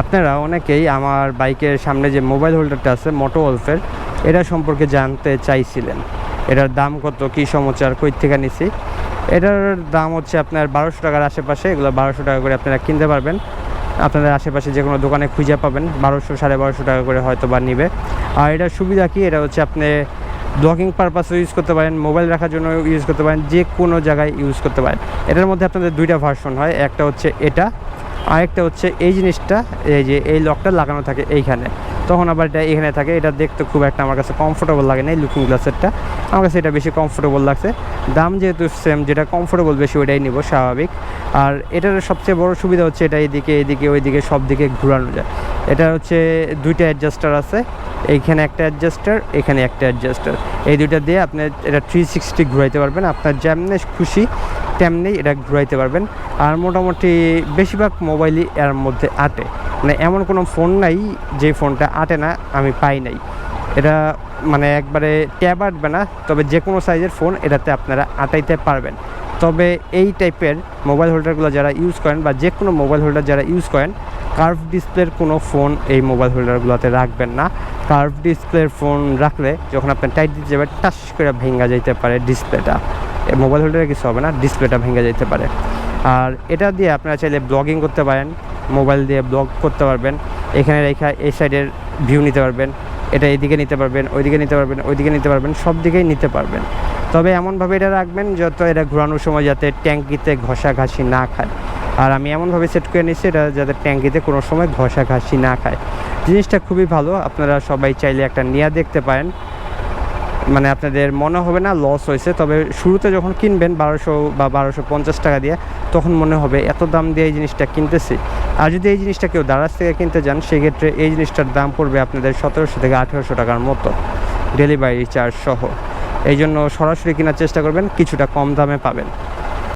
আপনারা অনেকেই আমার বাইকের সামনে যে মোবাইল হোল্ডারটা আছে মোটো ওলফের এটা সম্পর্কে জানতে চাইছিলেন। এটার দাম কত, কী সমাচার, কই থেকে নিছি? এটার দাম হচ্ছে আপনার বারোশো টাকার আশেপাশে, এগুলো বারোশো টাকা করে আপনারা কিনতে পারবেন। আপনাদের আশেপাশে যে কোনো দোকানে খুঁজে পাবেন, বারোশো, সাড়ে বারোশো টাকা করে হয়তো বা নিবে। আর এটার সুবিধা কি? এটা হচ্ছে আপনি ব্লগিং পারপাসও ইউজ করতে পারেন, মোবাইল রাখার জন্য ইউজ করতে পারেন, যে কোনো জায়গায় ইউজ করতে পারেন। এটার মধ্যে আপনাদের দুইটা ভার্সন হয়, একটা হচ্ছে এটা আরেকটা হচ্ছে এই জিনিসটা এই যে এই লকটা লাগানো থাকে এইখানে। তখন আবার এটা এখানে থাকে। এটা দেখতে খুব একটা আমার কাছে কমফোর্টেবল লাগে না এই লুকিং গ্লাসেরটা আমার কাছে এটা বেশি কমফোর্টেবল লাগছে। দাম যেহেতু সেম যেটা কমফোর্টেবল বেশি ওইটাই নিব, স্বাভাবিক। আর এটার সবচেয়ে বড় সুবিধা হচ্ছে এটা এইদিকে এইদিকে ওইদিকে, সব দিকে ঘোরানো যায়। এটা হচ্ছে দুইটা অ্যাডজাস্টার আছে। এইখানে একটা অ্যাডজাস্টার এখানে একটা অ্যাডজাস্টার এই দুইটা দিয়ে আপনি এটা থ্রি সিক্সটি ঘুরাইতে পারবেন। আপনার যেমনি খুশি তেমনি এটা ঘুরাইতে পারবেন। আর মোটামুটি বেশিরভাগ মোবাইলই এর মধ্যে আটে। মানে এমন কোনো ফোন নাই যে ফোনটা আটে না, আমি পাই নাই। এটা মানে একবারে ট্যাব আটবে না, তবে যে কোনো সাইজের ফোন এটাতে আপনারা আটাইতে পারবেন। তবে এই টাইপের মোবাইল হোল্ডারগুলো যারা ইউজ করেন বা যে কোনো মোবাইল হোল্ডার যারা ইউজ করেন কার্ভ ডিসপ্লের কোনো ফোন এই মোবাইল হোল্ডারগুলোতে রাখবেন না। কার্ভ ডিসপ্লের ফোন রাখলে যখন আপনি টাইট দিতে যাবেন টাস করে ভেঙে যাইতে পারে ডিসপ্লেটা মোবাইল হোল্ডারে কিছু হবে না ডিসপ্লেটা ভেঙে যেতে পারে। আর এটা দিয়ে আপনারা চাইলে ব্লগিং করতে পারেন মোবাইল দিয়ে ব্লগ করতে পারবেন, এখানে রেখা এই সাইডের ভিউ নিতে পারবেন, এটা এদিকে নিতে পারবেন, ওইদিকে নিতে পারবেন, ওইদিকে নিতে পারবেন, সব দিকেই নিতে পারবেন। তবে এমনভাবে এটা রাখবেন যত এটা ঘোরানোর সময় যাতে ট্যাঙ্কিতে ঘষা ঘষাঘাসি না খায়। আর আমি এমনভাবে সেট করে নিচ্ছি এটা যাতে ট্যাঙ্কিতে কোনো সময় ঘষা ঘষাঘাসি না খায়। জিনিসটা খুবই ভালো, আপনারা সবাই চাইলে একটা নিয়ে দেখতে পারেন। মানে আপনাদের মনে হবে না লস হয়েছে, তবে শুরুতে যখন কিনবেন বারোশো বা বারোশো পঞ্চাশ টাকা দিয়ে, তখন মনে হবে এত দাম দিয়ে এই জিনিসটা কিনতেছি। আর যদি এই জিনিসটা কেউ দারাজ থেকে কিনতে যান, সেক্ষেত্রে এই জিনিসটার দাম পড়বে আপনাদের সতেরোশো থেকে আঠেরোশো টাকার মতো ডেলিভারি চার্জ সহ। এই জন্য সরাসরি কেনার চেষ্টা করবেন, কিছুটা কম দামে পাবেন।